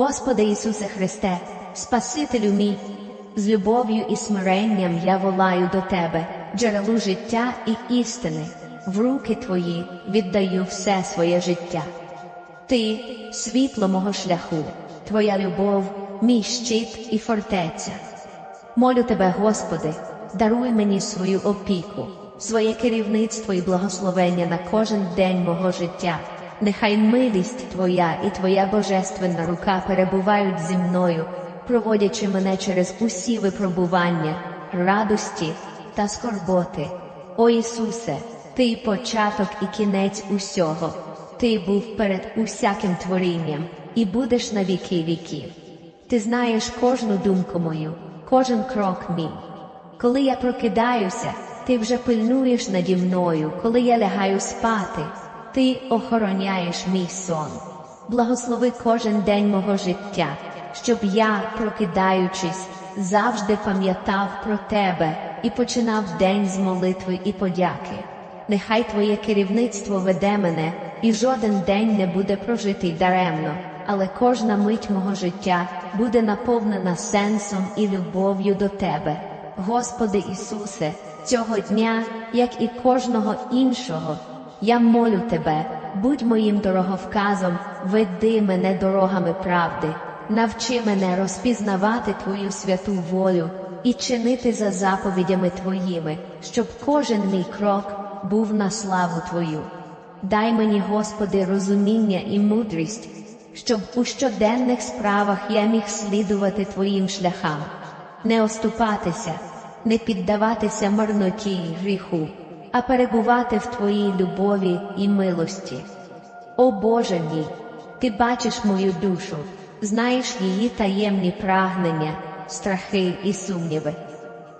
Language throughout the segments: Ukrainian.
Господи Ісусе Христе, Спасителю мій, з любов'ю і смиренням я волаю до Тебе, джерелу життя і істини, в руки Твої віддаю все своє життя. Ти світло мого шляху, Твоя любов, мій щит і фортеця. Молю тебе, Господи, даруй мені свою опіку, своє керівництво і благословення на кожен день мого життя. Нехай милість Твоя і Твоя божественна рука перебувають зі мною, проводячи мене через усі випробування, радості та скорботи. О Ісусе, Ти початок і кінець усього. Ти був перед усяким творінням і будеш на віки віків. Ти знаєш кожну думку мою, кожен крок мій. Коли я прокидаюся, ти вже пильнуєш наді мною, коли я лягаю спати, ти охороняєш мій сон. Благослови кожен день мого життя, щоб я, прокидаючись, завжди пам'ятав про тебе і починав день з молитви і подяки. Нехай Твоє керівництво веде мене, і жоден день не буде прожитий даремно, але кожна мить мого життя буде наповнена сенсом і любов'ю до Тебе. Господи Ісусе, цього дня, як і кожного іншого, я молю Тебе, будь моїм дороговказом, веди мене дорогами правди, навчи мене розпізнавати Твою святу волю і чинити за заповідями Твоїми, щоб кожен мій крок був на славу Твою. Дай мені, Господи, розуміння і мудрість, щоб у щоденних справах я міг слідувати Твоїм шляхам, не оступатися, не піддаватися марноті й гріху, а перебувати в Твоїй любові і милості. О Боже мій, Ти бачиш мою душу, знаєш її таємні прагнення, страхи і сумніви.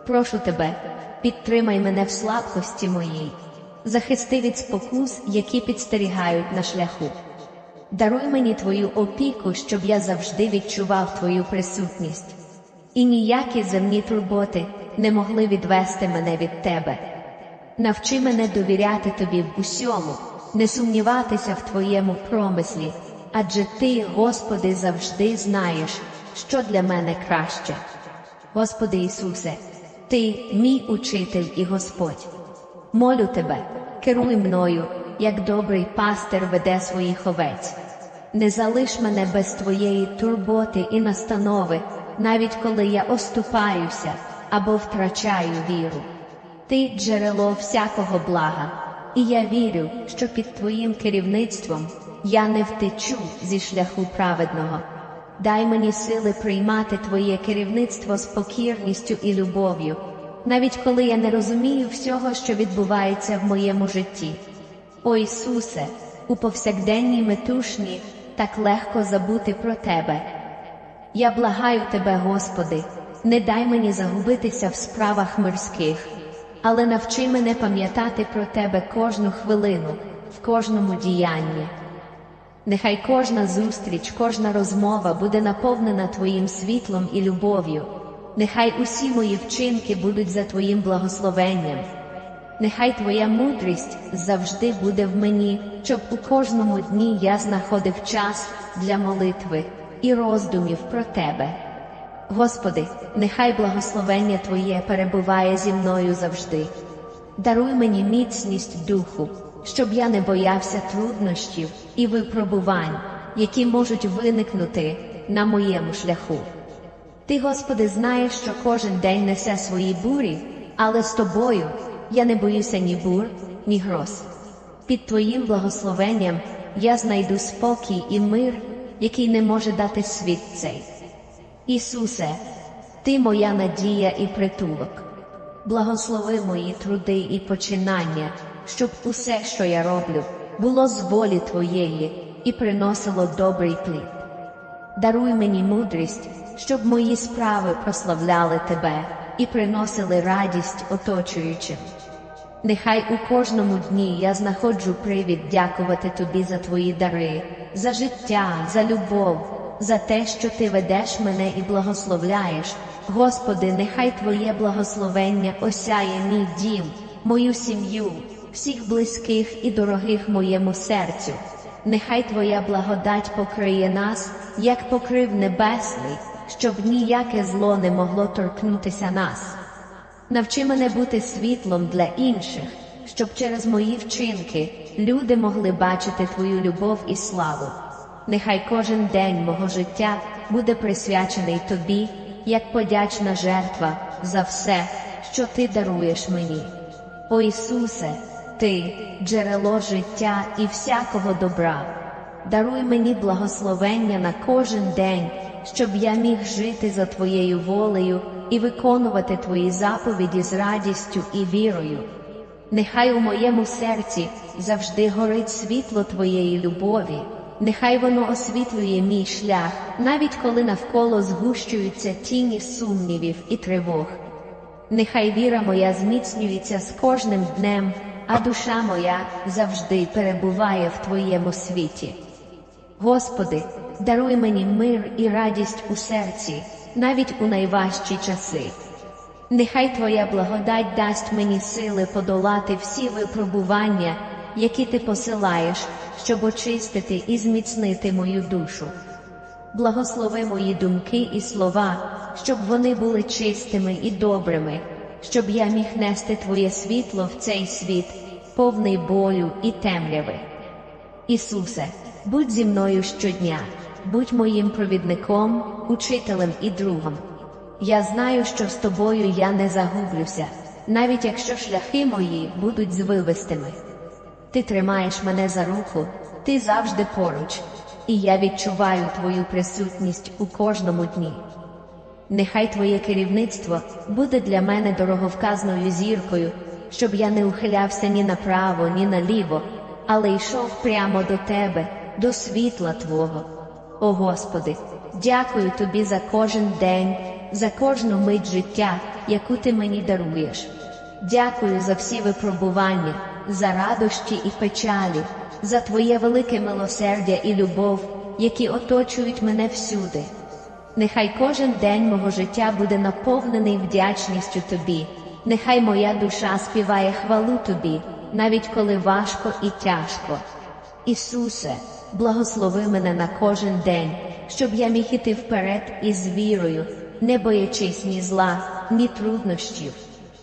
Прошу тебе, підтримай мене в слабкості моїй, захисти від спокус, які підстерігають на шляху. Даруй мені твою опіку, щоб я завжди відчував твою присутність, і ніякі земні турботи не могли відвести мене від тебе. Навчи мене довіряти тобі в усьому, не сумніватися в твоєму промислі, адже ти, Господи, завжди знаєш, що для мене краще. Господи Ісусе, Ти мій учитель і Господь. Молю тебе, керуй мною, як добрий пастир веде своїх овець. Не залиш мене без твоєї турботи і настанови, навіть коли я оступаюся або втрачаю віру. Ти джерело всякого блага, і я вірю, що під Твоїм керівництвом я не втечу зі шляху праведного. Дай мені сили приймати Твоє керівництво з покірністю і любов'ю, навіть коли я не розумію всього, що відбувається в моєму житті. О Ісусе, у повсякденній метушні так легко забути про Тебе. Я благаю Тебе, Господи, не дай мені загубитися в справах мирських, але навчи мене пам'ятати про Тебе кожну хвилину, в кожному діянні. Нехай кожна зустріч, кожна розмова буде наповнена Твоїм світлом і любов'ю. Нехай усі мої вчинки будуть за Твоїм благословенням. Нехай Твоя мудрість завжди буде в мені, щоб у кожному дні я знаходив час для молитви і роздумів про Тебе. Господи, нехай благословення Твоє перебуває зі мною завжди. Даруй мені міцність духу, щоб я не боявся труднощів і випробувань, які можуть виникнути на моєму шляху. Ти, Господи, знаєш, що кожен день несе свої бурі, але з тобою я не боюся ні бур, ні гроз. Під Твоїм благословенням я знайду спокій і мир, який не може дати світ цей. Ісусе, Ти моя надія і притулок. Благослови мої труди і починання, щоб усе, що я роблю, було з волі Твоєї і приносило добрий плід. Даруй мені мудрість, щоб мої справи прославляли Тебе і приносили радість оточуючим. Нехай у кожному дні я знаходжу привід дякувати Тобі за Твої дари, за життя, за любов, за те, що Ти ведеш мене і благословляєш. Господи, нехай Твоє благословення осяє мій дім, мою сім'ю, всіх близьких і дорогих моєму серцю. Нехай Твоя благодать покриє нас як покрив небесний, щоб ніяке зло не могло торкнутися нас. Навчи мене бути світлом для інших, щоб через мої вчинки люди могли бачити Твою любов і славу. Нехай кожен день мого життя буде присвячений Тобі, як подячна жертва за все, що Ти даруєш мені. О Ісусе, Ти джерело життя і всякого добра. Даруй мені благословення на кожен день, щоб я міг жити за Твоєю волею і виконувати Твої заповіді з радістю і вірою. Нехай у моєму серці завжди горить світло Твоєї любові, нехай воно освітлює мій шлях, навіть коли навколо згущуються тіні сумнівів і тривог. Нехай віра моя зміцнюється з кожним днем, а душа моя завжди перебуває в Твоєму світі. Господи, даруй мені мир і радість у серці, навіть у найважчі часи. Нехай Твоя благодать дасть мені сили подолати всі випробування, які ти посилаєш, щоб очистити і зміцнити мою душу. Благослови мої думки і слова, щоб вони були чистими і добрими, щоб я міг нести Твоє світло в цей світ, повний болю і темряви. Ісусе, будь зі мною щодня, будь моїм провідником, учителем і другом. Я знаю, що з тобою я не загублюся, навіть якщо шляхи мої будуть звивистими. Ти тримаєш мене за руку, ти завжди поруч, і я відчуваю твою присутність у кожному дні. Нехай Твоє керівництво буде для мене дороговказною зіркою, щоб я не ухилявся ні направо, ні наліво, але йшов прямо до Тебе, до світла Твого. О Господи, дякую Тобі за кожен день, за кожну мить життя, яку Ти мені даруєш. Дякую за всі випробування, за радощі і печалі, за Твоє велике милосердя і любов, які оточують мене всюди. Нехай кожен день мого життя буде наповнений вдячністю Тобі, нехай моя душа співає хвалу Тобі, навіть коли важко і тяжко. Ісусе, благослови мене на кожен день, щоб я міг іти вперед із вірою, не боячись ні зла, ні труднощів.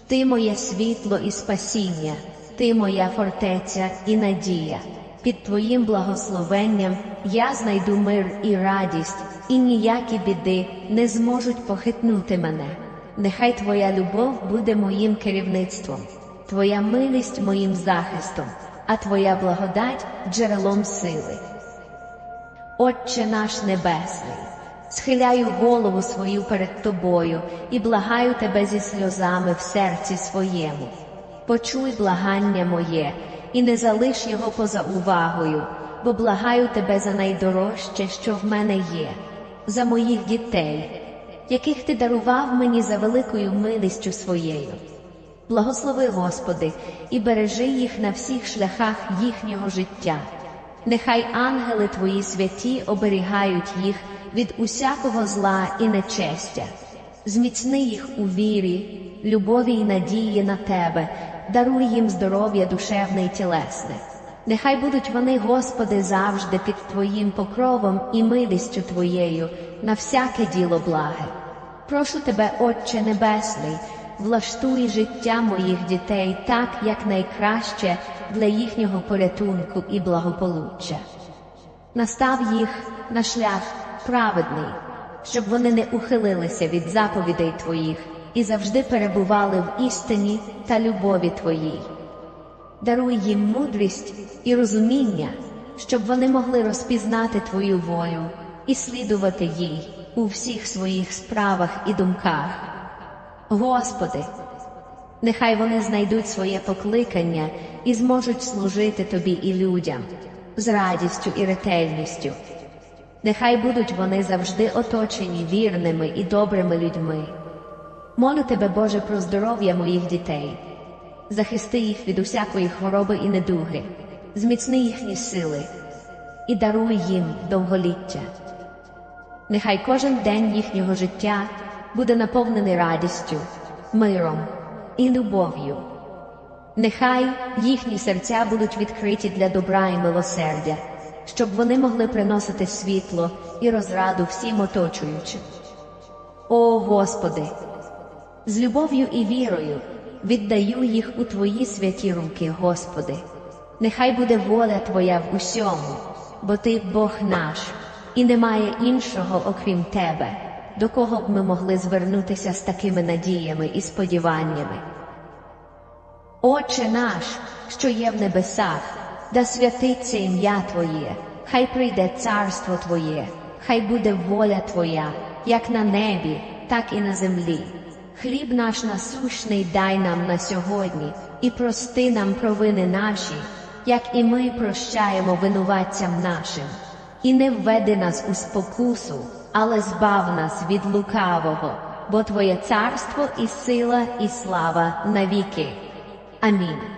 Ти моє світло і спасіння, ти моя фортеця і надія. Під Твоїм благословенням я знайду мир і радість, і ніякі біди не зможуть похитнути мене. Нехай Твоя любов буде моїм керівництвом, Твоя милість моїм захистом, а Твоя благодать джерелом сили. Отче наш Небесний, схиляю голову свою перед Тобою і благаю Тебе зі сльозами в серці своєму. Почуй благання моє і не залиш його поза увагою, бо благаю Тебе за найдорожче, що в мене є, за моїх дітей, яких Ти дарував мені за великою милістю своєю. Благослови, Господи, і бережи їх на всіх шляхах їхнього життя. Нехай ангели Твої святі оберігають їх від усякого зла і нечестя. Зміцни їх у вірі, любові і надії на Тебе, даруй їм здоров'я душевне і тілесне. Нехай будуть вони, Господи, завжди під Твоїм покровом і милістю Твоєю на всяке діло благе. Прошу Тебе, Отче Небесний, влаштуй життя моїх дітей так, як найкраще для їхнього порятунку і благополуччя. Настав їх на шлях праведний, щоб вони не ухилилися від заповідей Твоїх і завжди перебували в істині та любові Твоїй. Даруй їм мудрість і розуміння, щоб вони могли розпізнати Твою волю і слідувати їй у всіх своїх справах і думках. Господи, нехай вони знайдуть своє покликання і зможуть служити Тобі і людям з радістю і ретельністю. Нехай будуть вони завжди оточені вірними і добрими людьми. Молю тебе, Боже, про здоров'я моїх дітей, захисти їх від усякої хвороби і недуги, зміцни їхні сили і даруй їм довголіття. Нехай кожен день їхнього життя буде наповнений радістю, миром і любов'ю. Нехай їхні серця будуть відкриті для добра і милосердя, щоб вони могли приносити світло і розраду всім оточуючим. О Господи, з любов'ю і вірою віддаю їх у Твої святі руки, Господи. Нехай буде воля Твоя в усьому, бо Ти Бог наш, і немає іншого, окрім Тебе, до кого б ми могли звернутися з такими надіями і сподіваннями. Отче наш, що є в небесах, да святиться ім'я Твоє, хай прийде царство Твоє, хай буде воля Твоя, як на небі, так і на землі. Хліб наш насущний дай нам на сьогодні, і прости нам провини наші, як і ми прощаємо винуватцям нашим. І не введи нас у спокусу, але збав нас від лукавого, бо Твоє царство і сила, і слава навіки. Амінь.